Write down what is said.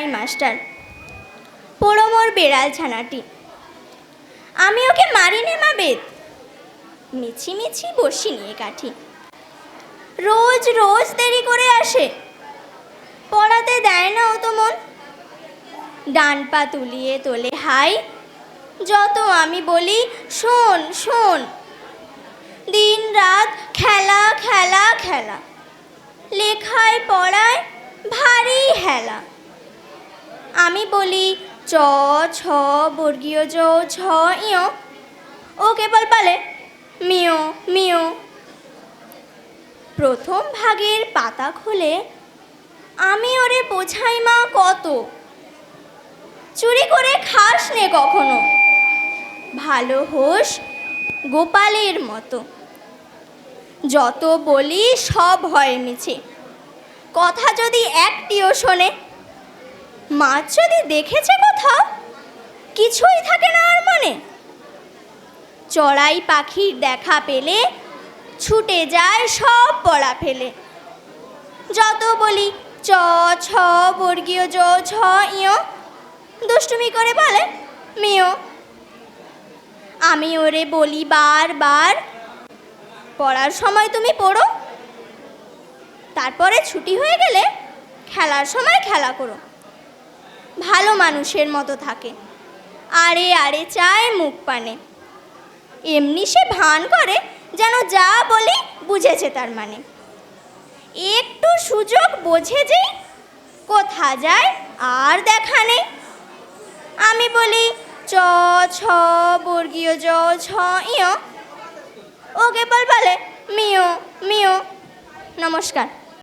চড়াই মাস্টার? পোড়োমোর বেড়াল ছানাটি। আমি ওকে মারিনে মা বেদ। মিছি মিছি বসি নিয়ে কাঠি। রোজ রোজ দেরি করে আসে। পড়াতে দেয় না ও তো মন। ডান পা তুলিয়ে তোলে, হাই, যত আমি বলি, শোন শোন। দিন রাত খেলা খেলা খেলা। লেখায়, পড়ায় ভারী হেলা। আমি বলি, চ, ছ, বর্গীয় জ ছ ইয়। ও কেবল বলে মিও মিও প্রথম ভাগের পাতা খুলে, আমি ওরে বোঝাই মা কত? চুরি করে খাস নে কখনো? ভালো হোস গোপালের মতো। যত বলি সব হয় মিছে। কথা যদি একটিও শোনে মাছ যদি দেখেছে কোথাও, কিছুই থাকে না আর মনে। চড়াই পাখির দেখা পেলে, ছুটে যায় সব পড়া ফেলে। যত বলি, চ, ছ, বর্গীয় জ ছ ইয় দুষ্টুমি করে বলে মিও আমি ওরে বলি বারবার পড়ার সময় তুমি পড়ো। তারপরে ছুটি হয়ে গেলে, খেলার সময় খেলা করো। ভালো মানুষের মতো থাকে। আরে আরে চায় মুখ পানে। এমনি সে ভান করে, যেন যা বলি বুঝেছে তার মানে। একটু সুযোগ বোঝে যে কোথা যায় আর দেখা নেই। আমি বলি, চ, ছ, বর্গীয় জ ছ ইয়। ও কেবল বলে মিও মিও নমস্কার।